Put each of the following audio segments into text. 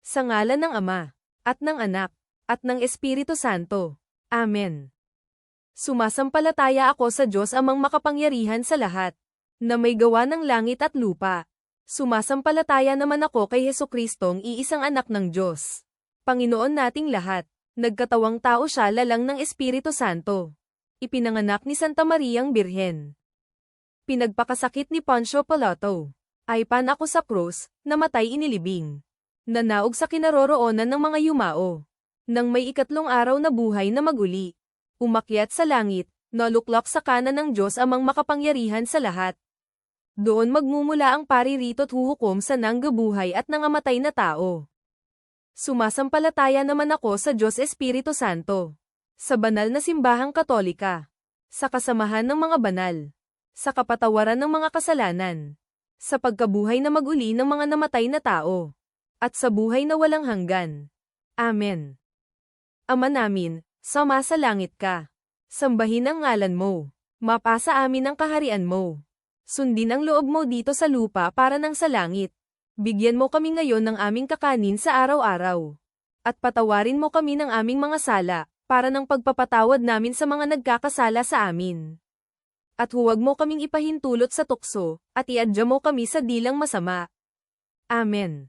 Sa ngalan ng Ama, at ng Anak, at ng Espiritu Santo. Amen. Sumasampalataya ako sa Diyos amang makapangyarihan sa lahat, na may gawa ng langit at lupa. Sumasampalataya naman ako kay Heso Kristong iisang anak ng Diyos. Panginoon nating lahat, nagkatawang tao siya lalang ng Espiritu Santo. Ipinanganak ni Santa Mariang Birhen. Pinagpakasakit ni Poncio Pilato. Ay pan ako sa krus, namatay inilibing. Nanaog sa kinaroroonan ng mga yumao. Nang may ikatlong araw na buhay na maguli. Umakyat sa langit, naluklok sa kanan ng Diyos amang makapangyarihan sa lahat. Doon magmumula ang paririto't huhukom sa nanggabuhay at nangamatay na tao. Sumasampalataya naman ako sa Diyos Espiritu Santo. Sa banal na simbahang katolika. Sa kasamahan ng mga banal. Sa kapatawaran ng mga kasalanan. Sa pagkabuhay na maguli ng mga namatay na tao. At sa buhay na walang hanggan. Amen. Ama namin, sama sa langit ka. Sambahin ang ngalan mo. Mapasa amin ang kaharian mo. Sundin ang loob mo dito sa lupa para nang sa langit. Bigyan mo kami ngayon ng aming kakanin sa araw-araw. At patawarin mo kami ng aming mga sala, para ng pagpapatawad namin sa mga nagkakasala sa amin. At huwag mo kaming ipahintulot sa tukso, at iadya mo kami sa dilang masama. Amen.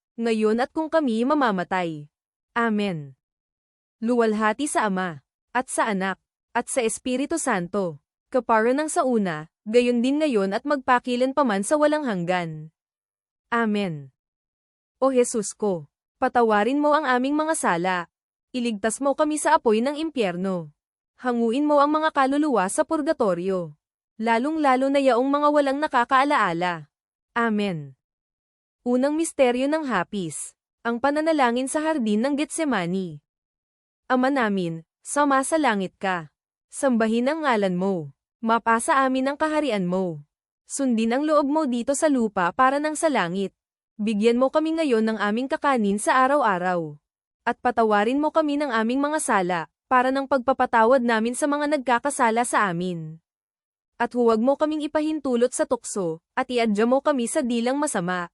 ngayon at kung kami mamamatay. Amen. Luwalhati sa Ama, at sa Anak, at sa Espiritu Santo, kapara ng sa una, gayon din ngayon at magpakilan paman sa walang hanggan. Amen. O Jesus ko, patawarin mo ang aming mga sala. Iligtas mo kami sa apoy ng impyerno. Hanguin mo ang mga kaluluwa sa purgatorio lalong-lalo na yaong mga walang nakakaalaala. Amen. Unang misteryo ng hapis, ang pananalangin sa hardin ng Getsemani. Ama namin, sama sa langit ka. Sambahin ang ngalan mo. Mapasa amin ang kaharian mo. Sundin ang loob mo dito sa lupa para nang sa langit. Bigyan mo kami ngayon ng aming kakanin sa araw-araw. At patawarin mo kami ng aming mga sala, para ng pagpapatawad namin sa mga nagkakasala sa amin at huwag mo kaming ipahintulot sa tukso, at iadya mo kami sa dilang masama.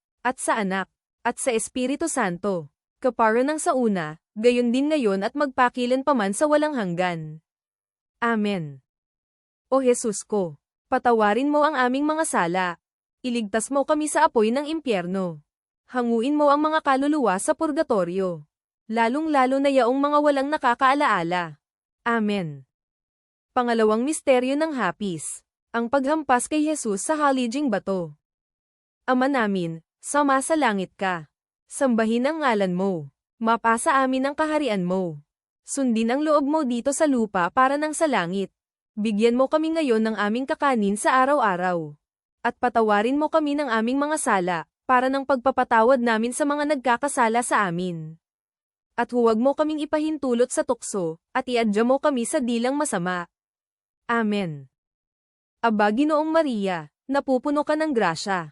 at sa Anak, at sa Espiritu Santo, kapara ng sa una, gayon din ngayon at magpakilan paman sa walang hanggan. Amen. O Jesus ko, patawarin mo ang aming mga sala. Iligtas mo kami sa apoy ng impyerno. Hanguin mo ang mga kaluluwa sa purgatorio. Lalong-lalo na yaong mga walang nakakaalaala. Amen. Pangalawang misteryo ng hapis. Ang paghampas kay Jesus sa halijing bato. Ama namin, sama sa langit ka. Sambahin ang ngalan mo. Mapasa amin ang kaharian mo. Sundin ang loob mo dito sa lupa para nang sa langit. Bigyan mo kami ngayon ng aming kakanin sa araw-araw. At patawarin mo kami ng aming mga sala, para ng pagpapatawad namin sa mga nagkakasala sa amin. At huwag mo kaming ipahintulot sa tukso, at iadya mo kami sa dilang masama. Amen. Aba Ginoong Maria, napupuno ka ng grasya.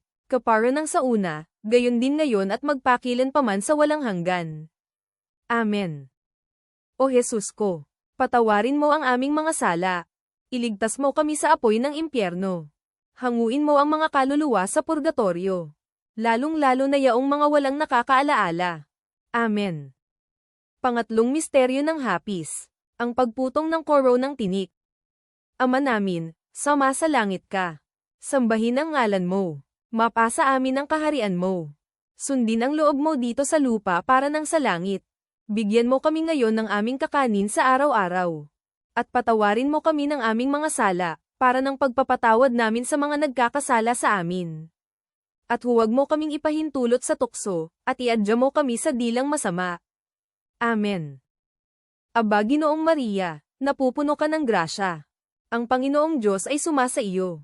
kapara ng sa una, gayon din ngayon at magpakilan paman sa walang hanggan. Amen. O Jesus ko, patawarin mo ang aming mga sala, iligtas mo kami sa apoy ng impyerno. Hanguin mo ang mga kaluluwa sa purgatorio, lalong-lalo na yaong mga walang nakakaalaala. Amen. Pangatlong misteryo ng hapis, ang pagputong ng koro ng tinik. Ama namin, sama sa langit ka. Sambahin ang ngalan mo. Mapasa amin ang kaharian mo. Sundin ang loob mo dito sa lupa para nang sa langit. Bigyan mo kami ngayon ng aming kakanin sa araw-araw. At patawarin mo kami ng aming mga sala, para ng pagpapatawad namin sa mga nagkakasala sa amin. At huwag mo kaming ipahintulot sa tukso, at iadya mo kami sa dilang masama. Amen. Aba Ginoong Maria, napupuno ka ng grasya. Ang Panginoong Diyos ay sumasa iyo.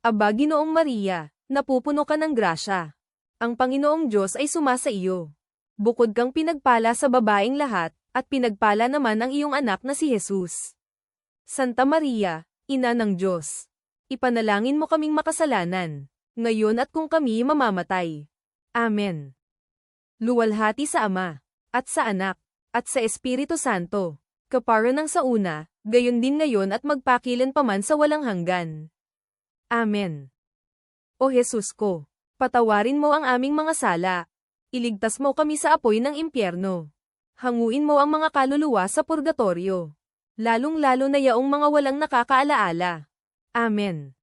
Aba Ginoong Maria, napupuno ka ng grasya. Ang Panginoong Diyos ay sumasa iyo. Bukod kang pinagpala sa babaeng lahat, at pinagpala naman ang iyong anak na si Jesus. Santa Maria, Ina ng Diyos, ipanalangin mo kaming makasalanan, ngayon at kung kami mamamatay. Amen. Luwalhati sa Ama, at sa Anak, at sa Espiritu Santo, kapara ng sa una, gayon din ngayon at magpakilan pa man sa walang hanggan. Amen. O Jesus ko, patawarin mo ang aming mga sala, iligtas mo kami sa apoy ng impyerno. Hanguin mo ang mga kaluluwa sa purgatorio lalong-lalo na yaong mga walang nakakaalaala. Amen.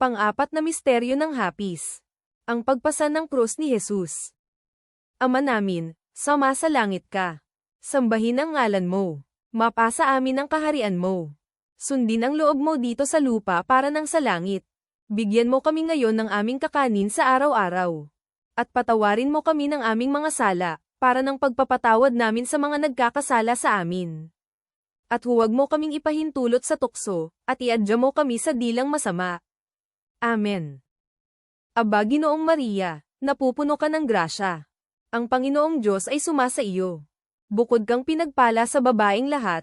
Pang-apat na misteryo ng hapis. Ang pagpasa ng krus ni Jesus. Ama namin, sama sa langit ka. Sambahin ang ngalan mo. Mapasa amin ang kaharian mo. Sundin ang loob mo dito sa lupa para nang sa langit. Bigyan mo kami ngayon ng aming kakanin sa araw-araw. At patawarin mo kami ng aming mga sala, para ng pagpapatawad namin sa mga nagkakasala sa amin at huwag mo kaming ipahintulot sa tukso, at iadya mo kami sa dilang masama. Amen. Aba Ginoong Maria, napupuno ka ng grasya. Ang Panginoong Diyos ay sumasa iyo. Bukod kang pinagpala sa babaeng lahat,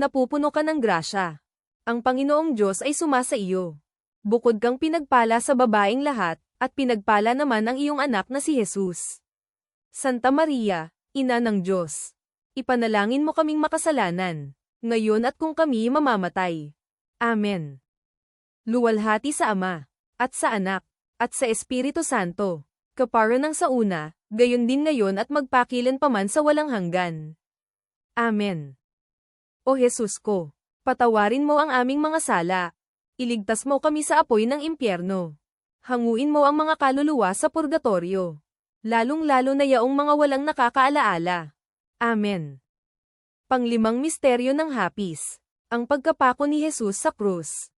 napupuno ka ng grasya. Ang Panginoong Diyos ay sumasa iyo. Bukod kang pinagpala sa babaeng lahat, at pinagpala naman ang iyong anak na si Jesus. Santa Maria, Ina ng Diyos, ipanalangin mo kaming makasalanan, ngayon at kung kami mamamatay. Amen. Luwalhati sa Ama, at sa Anak, at sa Espiritu Santo, kapara ng sa una, gayon din ngayon at magpakilan paman sa walang hanggan. Amen. O Jesus ko, patawarin mo ang aming mga sala, Iligtas mo kami sa apoy ng impyerno. Hanguin mo ang mga kaluluwa sa purgatorio. Lalong-lalo na yaong mga walang nakakaalaala. Amen. Panglimang misteryo ng hapis. Ang pagkapako ni Jesus sa krus.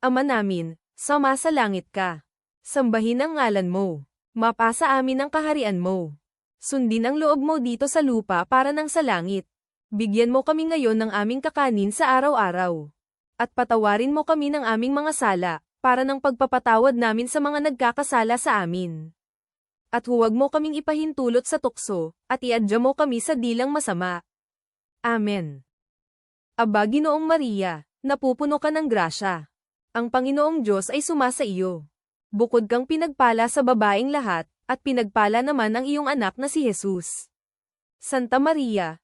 Ama namin, sama sa langit ka. Sambahin ang ngalan mo. Mapasa amin ang kaharian mo. Sundin ang loob mo dito sa lupa para nang sa langit. Bigyan mo kami ngayon ng aming kakanin sa araw-araw. At patawarin mo kami ng aming mga sala, para ng pagpapatawad namin sa mga nagkakasala sa amin. At huwag mo kaming ipahintulot sa tukso, at iadya mo kami sa dilang masama. Amen. Aba Ginoong Maria, napupuno ka ng grasya. Ang Panginoong Diyos ay sumasa iyo. Bukod kang pinagpala sa babaeng lahat, at pinagpala naman ang iyong anak na si Jesus. Santa Maria,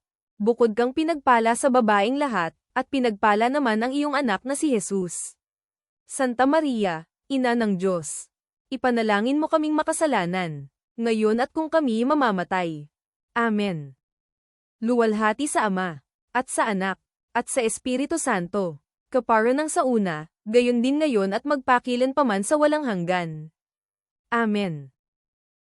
Bukod kang pinagpala sa babaeng lahat, at pinagpala naman ang iyong anak na si Jesus. Santa Maria, Ina ng Diyos, ipanalangin mo kaming makasalanan, ngayon at kung kami mamamatay. Amen. Luwalhati sa Ama, at sa Anak, at sa Espiritu Santo, kapara ng sa una, gayon din ngayon at magpakilan pa man sa walang hanggan. Amen.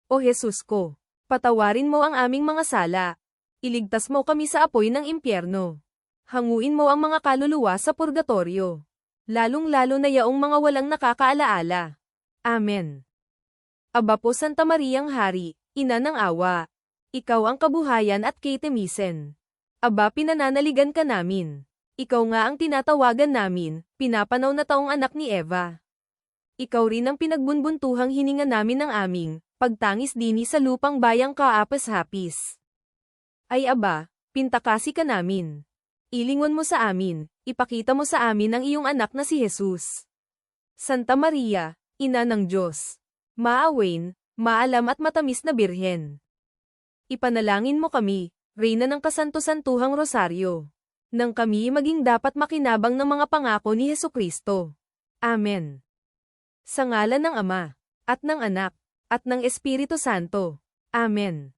O Jesus ko, patawarin mo ang aming mga sala, iligtas mo kami sa apoy ng impyerno. Hanguin mo ang mga kaluluwa sa purgatorio, lalong-lalo na yaong mga walang nakakaalaala. Amen. Aba po Santa Mariang Hari, Ina ng Awa, ikaw ang kabuhayan at kitemisen. Aba pinananaligan ka namin. Ikaw nga ang tinatawagan namin, pinapanaw na taong anak ni Eva. Ikaw rin ang pinagbunbuntuhang hininga namin ng aming, pagtangis dini sa lupang bayang kaapas-hapis. Ay aba, pintakasi ka namin. Ilingon mo sa amin, ipakita mo sa amin ang iyong anak na si Jesus. Santa Maria, Ina ng Diyos, maawain, maalam at matamis na birhen. Ipanalangin mo kami, Reyna ng Kasanto-Santuhang Rosaryo. Nang kami maging dapat makinabang ng mga pangako ni Heso Kristo. Amen. Sa ngalan ng Ama, at ng Anak, at ng Espiritu Santo. Amen.